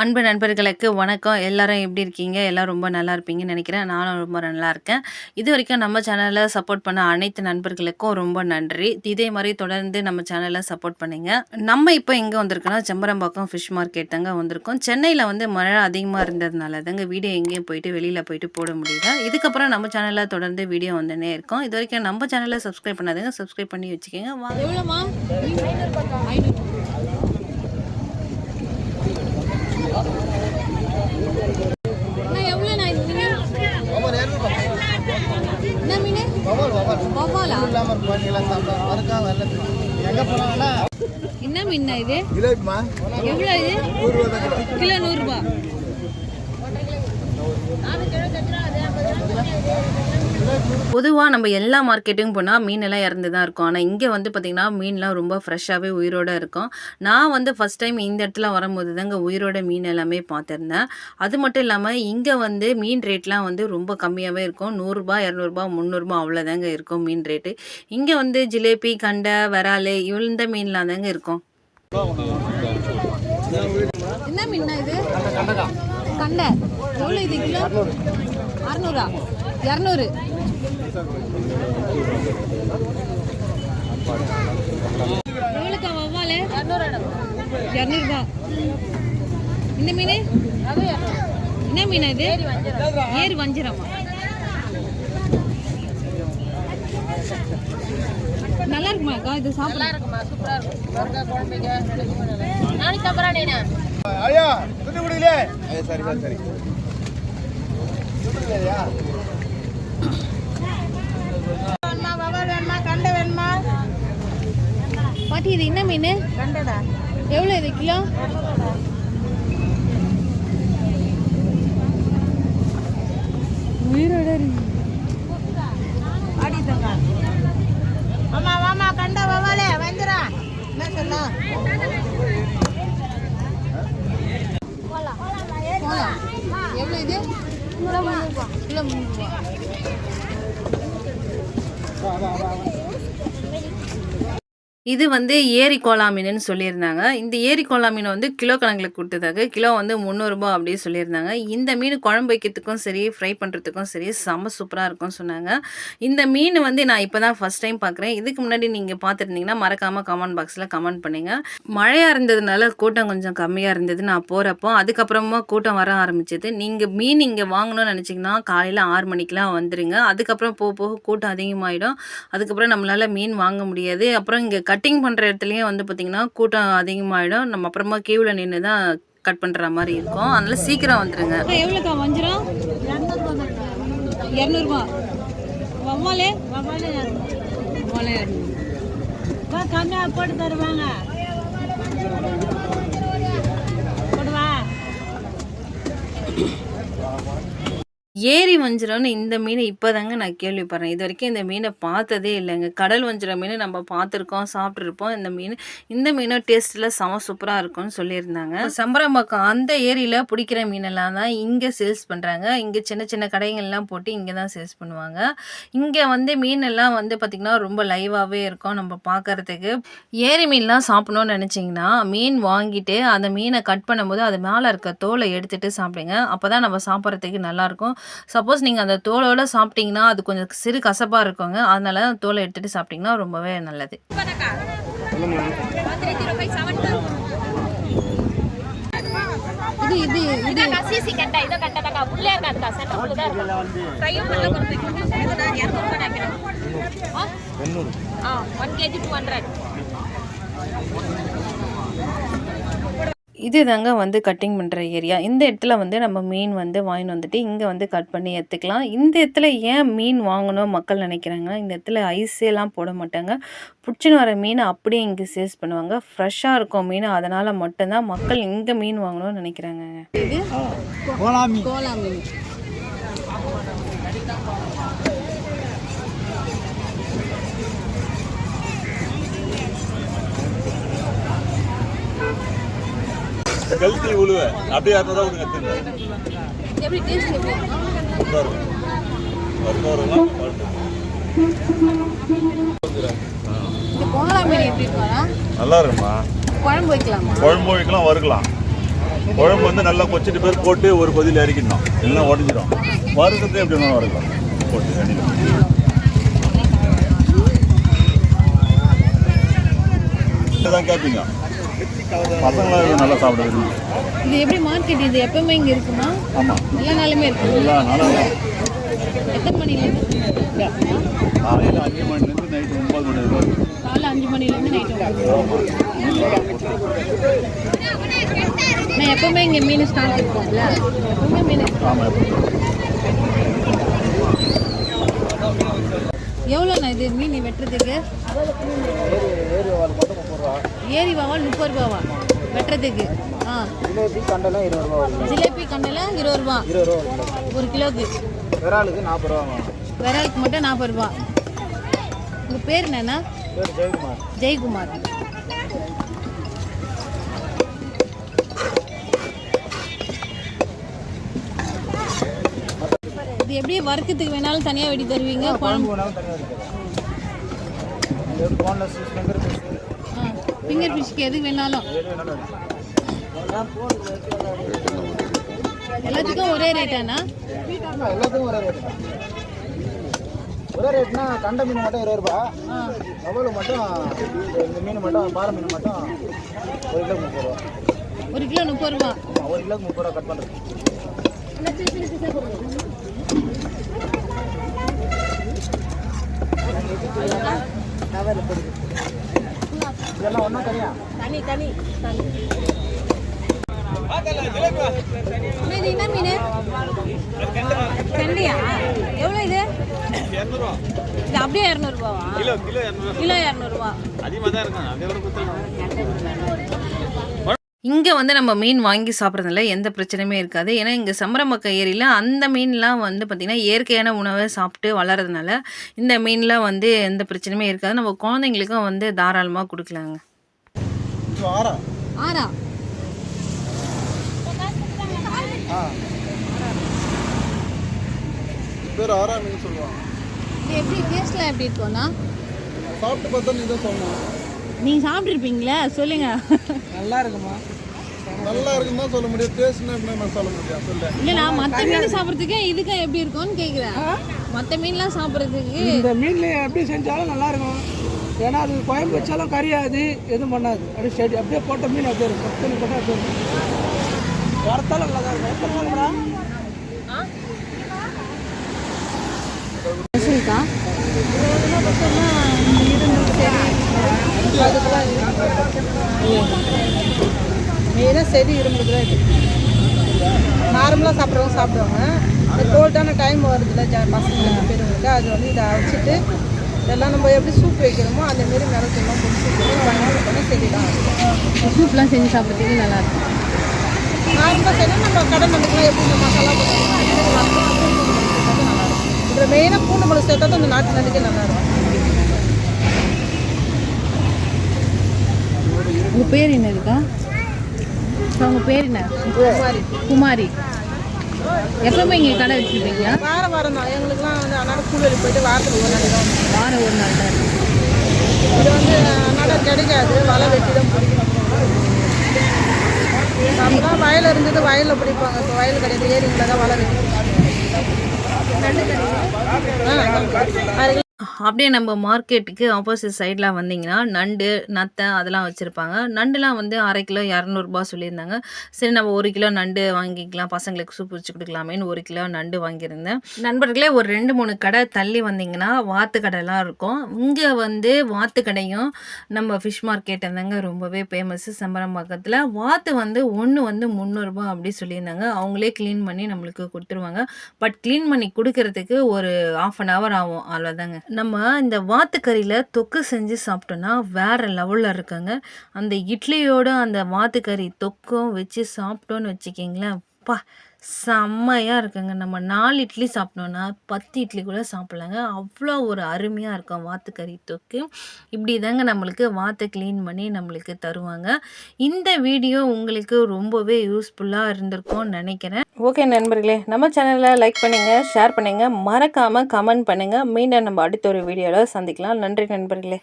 அன்பு நண்பர்களுக்கு வணக்கம். எல்லாரும் எப்படி இருக்கீங்க? எல்லாம் ரொம்ப நல்லா இருப்பீங்கன்னு நினைக்கிறேன். நானும் ரொம்ப நல்லா இருக்கேன். இது வரைக்கும் நம்ம சேனலை சப்போர்ட் பண்ண அனைத்து நண்பர்களுக்கும் ரொம்ப நன்றி. இதே மாதிரி தொடர்ந்து நம்ம சேனலை சப்போர்ட் பண்ணுங்க. நம்ம இப்போ எங்கே வந்திருக்கோம்னா செம்பரம்பாக்கம் ஃபிஷ் மார்க்கெட் தாங்க வந்திருக்கோம். சென்னையில் வந்து மழை அதிகமாக இருந்ததுனால தாங்க வீடியோ எங்கேயும் போயிட்டு வெளியில் போயிட்டு போட முடியல. இதுக்கப்புறம் நம்ம சேனலில் தொடர்ந்து வீடியோ வந்துனே இருக்கோம். இது வரைக்கும் நம்ம சேனலை சப்ஸ்கிரைப் பண்ணாதுங்க. சப்ஸ்கிரைப் பண்ணி வச்சுக்கோங்க வாங்க எவ்வளோமா எவ்வளோண்ணா இது மீன் ஒவ்வொரு இரநூறுபா என்ன மீன் ஒவ்வொரு ஒவ்வொரு வவ்வாலா இல்லாமல் பண்ணிக்கலாம் சாப்பிட்டோம் வறுக்கா வெள்ளத்துக்கு எங்கே போனாங்கன்னா என்ன மீன் இது ஜிலேபிமா எவ்வளோ இது கிலோ நூறுரூபா பொதுவாக நம்ம எல்லா மார்க்கெட்டுக்கும் போனால் மீனெல்லாம் இறந்து தான் இருக்கும். ஆனால் இங்கே வந்து பார்த்திங்கன்னா மீன்லாம் ரொம்ப ஃப்ரெஷ்ஷாகவே உயிரோட இருக்கும். நான் வந்து ஃபஸ்ட் டைம் இந்த இடத்துல வரும்போது தாங்க உயிரோட மீன் எல்லாமே பார்த்துருந்தேன். அது மட்டும் இல்லாமல் இங்கே வந்து மீன் ரேட்லாம் வந்து ரொம்ப கம்மியாகவே இருக்கும். நூறுரூபா இரநூறுபா முந்நூறுபா அவ்வளோதாங்க இருக்கும் மீன் ரேட்டு இங்கே வந்து ஜிலேபி கண்டை விரால் இந்த மீன்லாம் தாங்க இருக்கும். என்ன மீன் இது? கண்டை. எவ்வளோ இது கிலோ? அறநூறா. இரநூறு. எவ்வளோக்கா வவ்வாலு இரநூறுபா இந்த மீன்? என்ன மீன் இது? ஏரி வஞ்சிரமா? நல்லா இருக்குமாக்கா இது சாப்பிட. ஐயா துட்டு கொடுக்கலையே சரி சரி பாட்டி இது என்ன மீன்? எவ்வளோ இது கிலோ? உயிரோட இருக்கு போலாம். எவ்வளோ இது? கிலோ முந்நூறுபா கிலோ முந்நூறுபா இது வந்து ஏரி கோலா மீனுன்னு சொல்லியிருந்தாங்க. இந்த ஏரி கோலா மீன் வந்து கிலோ கணக்கில் கொடுத்ததாக கிலோ வந்து முந்நூறுரூபா அப்படின்னு சொல்லியிருந்தாங்க. இந்த மீன் குழம்பு வைக்கிறதுக்கும் சரி ஃப்ரை பண்ணுறதுக்கும் சரி செம்ம சூப்பராக இருக்கும்னு சொன்னாங்க. இந்த மீன் வந்து நான் இப்போ தான் ஃபஸ்ட் டைம் பார்க்குறேன் இதுக்கு முன்னாடி நீங்கள் பார்த்துருந்தீங்கன்னா மறக்காமல் கமெண்ட் பாக்ஸில் கமெண்ட் பண்ணுங்கள் மழையாக இருந்ததுனால கூட்டம் கொஞ்சம் கம்மியாக இருந்தது. நான் போகிறப்போ அதுக்கப்புறமா கூட்டம் வர ஆரம்பிச்சது. நீங்கள் மீன் இங்கே வாங்கணும்னு நினச்சிங்கன்னா காலையில் ஆறு மணிக்கெலாம் வந்துடுங்க அதுக்கப்புறம் போக போக கூட்டம் அதிகமாகிடும் அதுக்கப்புறம் நம்மளால் மீன் வாங்க முடியாது. அப்புறம் இங்கே கட்டிங் பண்ணுற இடத்துலையும் வந்து பார்த்திங்கன்னா கூட்டம் அதிகமாகிடும் நம்ம அப்புறமா கியூவில் நின்று தான் கட் பண்ணுற மாதிரி இருக்கும். அதனால் சீக்கிரம் வந்துடுங்க எவ்வளோக்கா வஞ்சிரம் இரநூறுபா வவ்வாலே? வவ்வாலே வவ்வாலே கம்மியாக போட்டு தருவாங்க. ஏரி வஞ்சிரம்னு இந்த மீனை இப்போதாங்க நான் கேள்விப்படுறேன். இது வரைக்கும் இந்த மீனை பார்த்ததே இல்லைங்க. கடல் வஞ்சிரம் மீன் நம்ம பார்த்துருக்கோம் சாப்பிட்ருப்போம் இந்த மீன் இந்த மீனும் டேஸ்ட்டில் செம சூப்பராக இருக்கும்னு சொல்லியிருந்தாங்க. சம்பரம்பாக்கம் அந்த ஏரியில் பிடிக்கிற மீனெல்லாம் தான் இங்கே சேல்ஸ் பண்ணுறாங்க இங்கே சின்ன சின்ன கடைகள்லாம் போட்டு இங்கே தான் சேல்ஸ் பண்ணுவாங்க. இங்கே வந்து மீனெல்லாம் வந்து பார்த்திங்கன்னா ரொம்ப லைவாகவே இருக்கும் நம்ம பார்க்கறதுக்கு ஏரி மீன்லாம் சாப்பிடணும்னு நினச்சிங்கன்னா மீன் வாங்கிட்டு அந்த மீனை கட் பண்ணும்போது அது மேலே இருக்க தோலை எடுத்துகிட்டு சாப்பிடுங்க. அப்போ தான் நம்ம சாப்பிட்றதுக்கு நல்லாயிருக்கும் சப்போஸ் நீங்கள் அந்த தோலோட சாப்பிட்டீங்கன்னா அது கொஞ்சம் சிறு கசப்பாக இருக்குங்க அதனால தோலை எடுத்துகிட்டு சாப்பிட்டிங்கன்னா ரொம்பவே நல்லது இது இது இது உள்ளே இருக்காதுக்கா தான் ஃப்ரையும் பண்ண கொடுத்துருக்கீங்க இது நான் நினைக்கிறேன் ஆ ஒன் கேஜி டூ ஹண்ட்ரட் இது தாங்க வந்து கட்டிங் பண்ணுற ஏரியா இந்த இடத்துல வந்து நம்ம மீன் வந்து வாங்கிட்டு வந்துட்டு இங்கே வந்து கட் பண்ணி எடுத்துக்கலாம். இந்த இடத்துல ஏன் மீன் வாங்கணும் மக்கள் நினைக்கிறாங்க இந்த இடத்துல ஐஸெல்லாம் போட மாட்டாங்க. பிடிச்சின்னு வர மீன் அப்படியே இங்கே சேல்ஸ் பண்ணுவாங்க. ஃப்ரெஷ்ஷாக இருக்கும் மீன். அதனால் மட்டும்தான் மக்கள் இங்கே மீன் வாங்கணும்னு நினைக்கிறாங்க இது கோலாமி கோலா மீன் கழுத்தி உழுவ. அப்படியே இரநூறுவா கொடுங்க நல்லா இருக்குமா குழம்பு வைக்கலாமா? குழம்பு வைக்கலாம் வறுக்கலாம். குழம்பு வந்து நல்லா கொச்சிட்டு பேர் போட்டு ஒரு கொதியில் இறக்கிடணும் எல்லாம் உடஞ்சிடும் வறுக்கிறது எப்படி வேணாலும் வறுக்கலாம். போட்டு எண்ணெயில் தான் கேட்பீங்க பசங்களாம் நல்லா சாப்பிட விரும்பி இது எப்படி மார்க்கெட் இது? எப்பவுமே இங்க இருக்குமா? ஆமாம் எல்லா நாளுமே இருக்கும் எல்லா நாளும் எத்தனை மணிலேருந்து காலையில் அஞ்சு மணிலேருந்து நைட்டு ஒம்பது மணி வரைக்கும். காலைல அஞ்சு மணிலேருந்து நைட்டு நான் எப்பவுமே இங்க மீன் ஸ்டாக் இருக்கும்ல எப்பவுமே மீன். ஆமாம் எவ்வளோண்ணா இது மீன் வெட்டுறதுக்கு? ஏரி வாவல் முப்பது ரூபாவா வெட்டுறதுக்கு. ஆ. ஜிலேபி கண்டெல்லாம் இருபது ரூபா. ஜிலேபி கண்டெல்லாம் இருபது ரூபா இருபது ரூபா ஒரு கிலோக்கு. விராலுக்கு நாற்பது ரூபா விரலுக்கு மட்டும் நாற்பது ரூபா. உங்கள் பேர் பேர் ஜெயக்குமார். ஜெயக்குமார். இது எப்படி வறுக்கிறதுக்கு வேணாலும் தனியாக வெட்டி தருவீங்க? குழம்பு ஃபிங்கர் ஃபிஷ் ஃபிங்கர் ஃபிஷ்க்கு எது வேணாலும் எல்லாத்துக்கும் ஒரே ரேட்டாண்ணா எல்லாத்துக்கும் ஒரே ரேட் ஒரே ரேட்னா கண்ட மீன் மட்டும் இருபது ரூபா. லெவலு மட்டும் இந்த மீன் மட்டும் பாறை மீன் மட்டும் ஒரு கிலோ முப்பது ரூபா. ஒரு கிலோ முப்பது ரூபா. ஒரு கிலோக்கு முப்பது ரூபா கட் பண்ணுறது இதெல்லாம் ஒன்றா தனியா தனி தனி இது என்ன மீன் கண்டியா எவ்வளோ இது இது அப்படியே இரநூறுபாவா கிலோ கிலோ கிலோ இங்கே வந்து நம்ம மீன் வாங்கி சாப்பிட்றதுல எந்த பிரச்சனையுமே இருக்காது. ஏன்னா இங்கே சம்பரமக்க ஏரியில் அந்த மீன்லாம் வந்து பார்த்திங்கன்னா இயற்கையான உணவை சாப்பிட்டு வளர்றதுனால இந்த மீன்லாம் வந்து எந்த பிரச்சனையுமே இருக்காது. நம்ம குழந்தைங்களுக்கும் வந்து தாராளமாக கொடுக்கலாங்க. பேர் ஆறா மீன் சொல்லுவாங்க. இது எப்படி டேஸ்ட்லாம் எப்படி இருக்கும்ண்ணா சாப்பிட்டு பார்த்தா நீ தான் சொல்லணும். நீங்கள் சாப்பிட்ருப்பீங்களா சொல்லுங்க. நல்லா இருக்குமா? நல்லா இருக்குன்னு தான் சொல்ல முடியும். டேஸ்ட்னா என்ன சொல்ல முடியும்? சொல்லு இல்லைண்ணா மற்ற மீன் சாப்பிட்றதுக்கு இதுக்கும் எப்படி இருக்கும்னு கேட்குறேன் மற்ற மீன்லாம் சாப்பிட்றதுக்கு இந்த மீன்ல எப்படி செஞ்சாலும் நல்லா இருக்கும். ஏன்னா அது குழம்பு வச்சாலும் கரியாது எதுவும் பண்ணாது. அப்படியே ஸ்டேடி அப்படியே போட்ட மீன் அப்படியே இருக்கும். போட்டால் அப்படியே இருக்கும்? வரத்தாலும் நல்லா தான் இருக்கும் எத்தனை நாள் மேடம் ஸ்பெஷல்க்கா செடி இரும்புக்கு தான் இது நார்மலாக சாப்பிட்றவங்க சாப்பிடுவாங்க. இந்த கோல்டான டைம் வருதுல்ல ஜ பசங்களுக்கு பெரியவங்களுக்கு. அது வந்து இதை அரைச்சிட்டு இதெல்லாம் நம்ம எப்படி சூப் வைக்கிறோமோ அந்த மாரி மிளகுலாம் போட்டு சூப் பண்ணி செடிலாம் சூப்லாம் செஞ்சு சாப்பிட்றதுக்கு நல்லா இருக்கும். நார்மலாக செடி நம்ம கடை மண்ணுக்குலாம் எப்படி இந்த மசாலா இதில் மெயினாக பூண்டு மிளகு சேர்த்தா தான் இந்த நாட்டு நடிக்க நல்லாயிருக்கும் உங்கள் பேர் என்னதுக்கா? உங்கள் பேர் என்ன குமாரி. எப்பவுமே இங்கே கடை வச்சுருப்பீங்களா? வாரம் வாரம் தான். எங்களுக்குலாம் வந்து அதனால் கூலி போயிட்டு வாரத்துக்கு ஒரு நாள் தான். வாரம் ஒரு நாள் தான். இது வந்து அதனால் கிடைக்காது. வலை வெட்டி தான் பிடிக்கணும். அப்பதான் வயல் இருந்தது வயலில் பிடிப்பாங்க. இப்போ வயல் கிடையாது. ஏரிங்களில் தான் வலை வெட்டி. அப்படியே நம்ம மார்க்கெட்டுக்கு ஆப்போசிட் சைடில் வந்தீங்கன்னா நண்டு நத்தை அதெல்லாம் வச்சுருப்பாங்க. நண்டுலாம் வந்து அரை கிலோ இரநூறுபா சொல்லியிருந்தாங்க. சரி நம்ம ஒரு கிலோ நண்டு வாங்கிக்கலாம் பசங்களுக்கு சூப் வச்சு கொடுக்கலாமேன்னு ஒரு கிலோ நண்டு வாங்கியிருந்தேன். நண்பர்களே ஒரு ரெண்டு மூணு கடை தள்ளி வந்தீங்கன்னா வாத்து கடைலாம் இருக்கும். இங்கே வந்து வாத்து கடையும் நம்ம ஃபிஷ் மார்க்கெட் இருந்தாங்க ரொம்பவே ஃபேமஸ்ஸு செம்பரம்பாக்கத்தில். வாத்து வந்து ஒன்று வந்து முந்நூறுரூபா அப்படி சொல்லியிருந்தாங்க. அவங்களே க்ளீன் பண்ணி நம்மளுக்கு கொடுத்துருவாங்க. பட் க்ளீன் பண்ணி கொடுக்கறதுக்கு ஒரு ஆஃப் அன் ஹவர் ஆகும். அவ்வளோதாங்க நம்ம இந்த வாத்துக்கறியில் தொக்கு செஞ்சு சாப்பிட்டோன்னா வேறு லெவலில் இருக்குங்க. அந்த இட்லியோட அந்த வாத்துக்கறி தொக்கும் வச்சு சாப்பிட்டோன்னு வச்சுக்கிங்களேன் பா செம்மையாக இருக்குங்க. நம்ம நாலு இட்லி சாப்பிட்டோன்னா பத்து இட்லி கூட சாப்பிட்லாங்க. அவ்வளோ ஒரு அருமையாக இருக்கும் வாத்துக்கறி தொக்கு. இப்படி தாங்க நம்மளுக்கு வாத்தை க்ளீன் பண்ணி நம்மளுக்கு தருவாங்க. இந்த வீடியோ உங்களுக்கு ரொம்பவே யூஸ்ஃபுல்லாக இருந்திருக்கும்னு நினைக்கிறேன். ஓகே நண்பர்களே நம்ம சேனலில் லைக் பண்ணுங்கள் ஷேர் பண்ணுங்கள் மறக்காமல் கமெண்ட் பண்ணுங்கள் மீண்டும் நம்ம அடுத்த ஒரு வீடியோவில் சந்திக்கலாம். நன்றி நண்பர்களே.